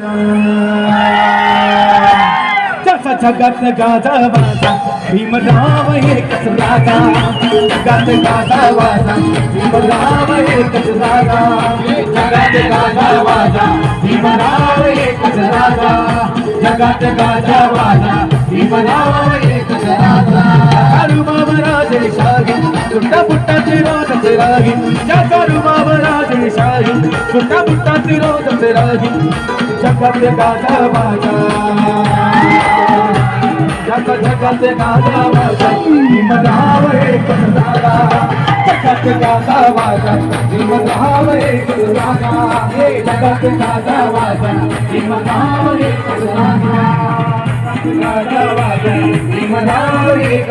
जस जगत गाजा वाजा, भीम राव एक राजा, जगत गाजा वाजा, भीम राव एक राजा, जगत गाजा वाजा, भीम राव एक राजा, जगत गाजा वाजा, भीम राव एक राजा हरु बाबा राजे। शाही सुंदा बुट्टा तेरा ससराही जा करू बाबा राजे शाही सुंदा बुट्टा तेरा ससराही झकाचे गाजा बाजा झका झकाचे गाजा बाजा हिम धाव एक झाला झकाचे गाजा बाजा हिम धाव एक हे झकाचे गाजा बाजा हिम धाव एक झाला गाजा बाजा हिम धाव एक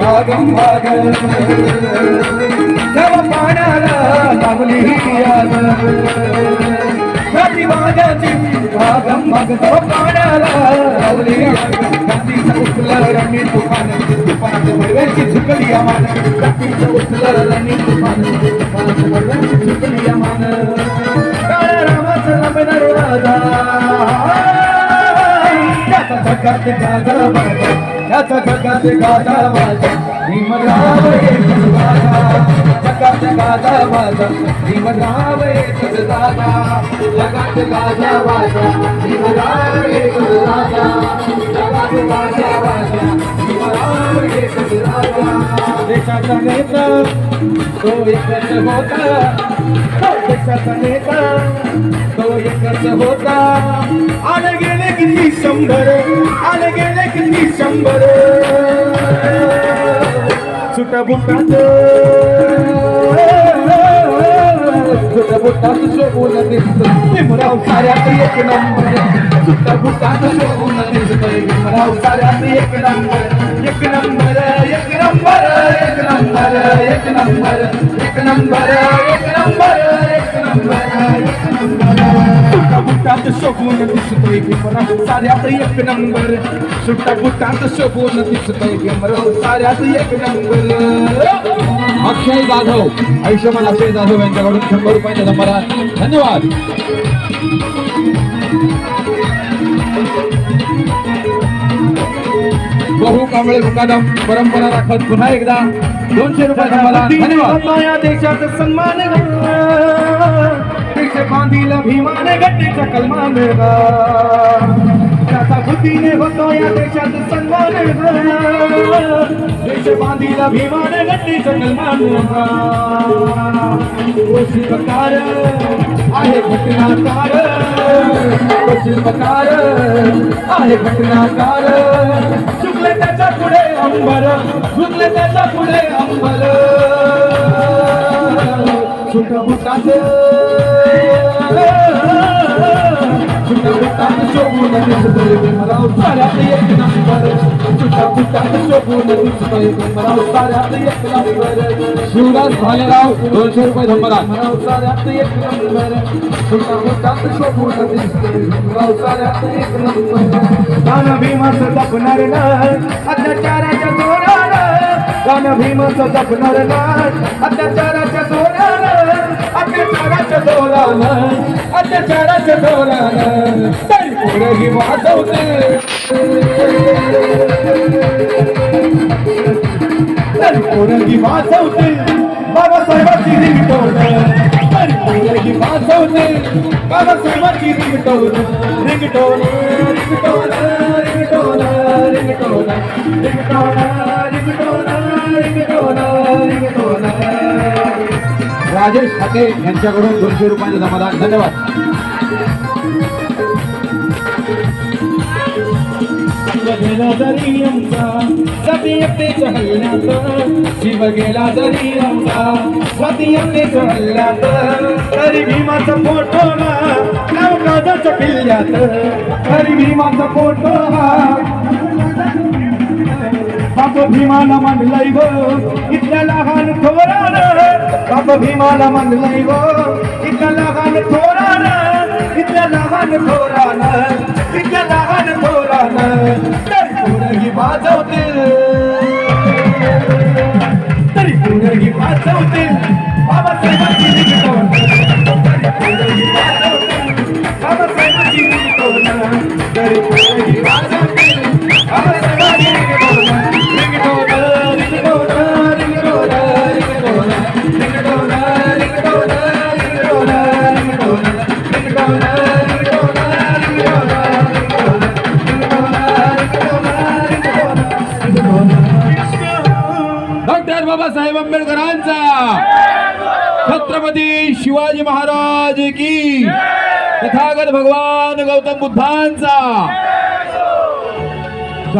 பாகம் பாகம் பாகம் பாகம் துப்பான துப்பான துப்பான जगात गाजा वाजा त्याचा जगात गाजा वाजा भीमराव एकच राजा जगात गाजा वाजा भीमराव जगात गाजा भीमराव जगात गाजा भीमराव देशाचा नेता तो एकच होता. हो, देशाचा नेता तो एकच होता. आले गेले किती शंभर. आले गेले किती शंभर. सुटा बुटात. शोभून दिसत भीमराव साऱ्यात एक नंबर. शोभून दिसत भीमराव साऱ्यात एक नंबर. एक नंबर. शोभून दिसतोय भीमराव साऱ्यात एक नंबर सुट्टा बुटात शोभून दिसतोय भीमराव साऱ्यात एक नंबर अक्षय जाधव आयुष्यमान अक्षय जाधव यांच्याकडून शंभर रुपयाचा नंबर धन्यवाद. बहु कांबळे मुकादम परंपरा राखत पुन्हा एकदा दोनशे रुपयाचा मला धन्यवाद. माया देशाचा सन्मान बांधील भीमान गट्टीचा कलमा मिळवा त्याचा बुद्धीने होतो या देशात सन्मान देश बांधील भीमान गट्टीचा कलमा मिळवा शिल्पकार आहे घटनाकार शिल्पकार आहे घटनाकार चुकले त्याच्या पुढे अंबर चुकले त्याच्या पुढे अंबर. छोट बुटात. छोट बुटात शोभून दिसतोय भीमराव साऱ्यात एक नंबर. छोट बुटात शोभून दिसतोय भीमराव साऱ्यात एक नंबर. शिवदास भालेराव दोनशे रुपये नंबर आहे भीमराव साऱ्यात एक नंबर. छोट बुटात शोभून दिसतोय भीमराव साऱ्यात एक नंबर. दान भीमाचं जपणार नाही अत्याचाराच्या जोर कान भीमच जपणार नाही अत्याचाराच्या जोरानं अत्याचाराच्या जोरानं अत्याचाराच्या जोरानं. तरी पुढेही वाचवते तरी पुढेही वाचवते बाबासाहेबाची रिंगटोन तरी पोरगी वाचवते बाबासाहेबांची ringtone ringtone ringtone ringtone ringtone ringtone ringtone Rajesh Khate यांच्याकडून दोनशे रुपयांचं समाधान धन्यवाद. शिव गेला जरी आमचा सतीयतेच्या हल्ल्यात तरी भीमाचा फोटो ना नवकाजाच्या किल्ल्यात तरी भीमाचा फोटो हा. बाप भीमान मन लैबो इतना लहान थोड़ा न बाप भीमान मन लैबो इतना लहान थोड़ा न इतना लहान थोड़ा बाबासाहेब आंबेडकरांचा. छत्रपती शिवाजी महाराज की. तथागत भगवान गौतम बुद्धांचा.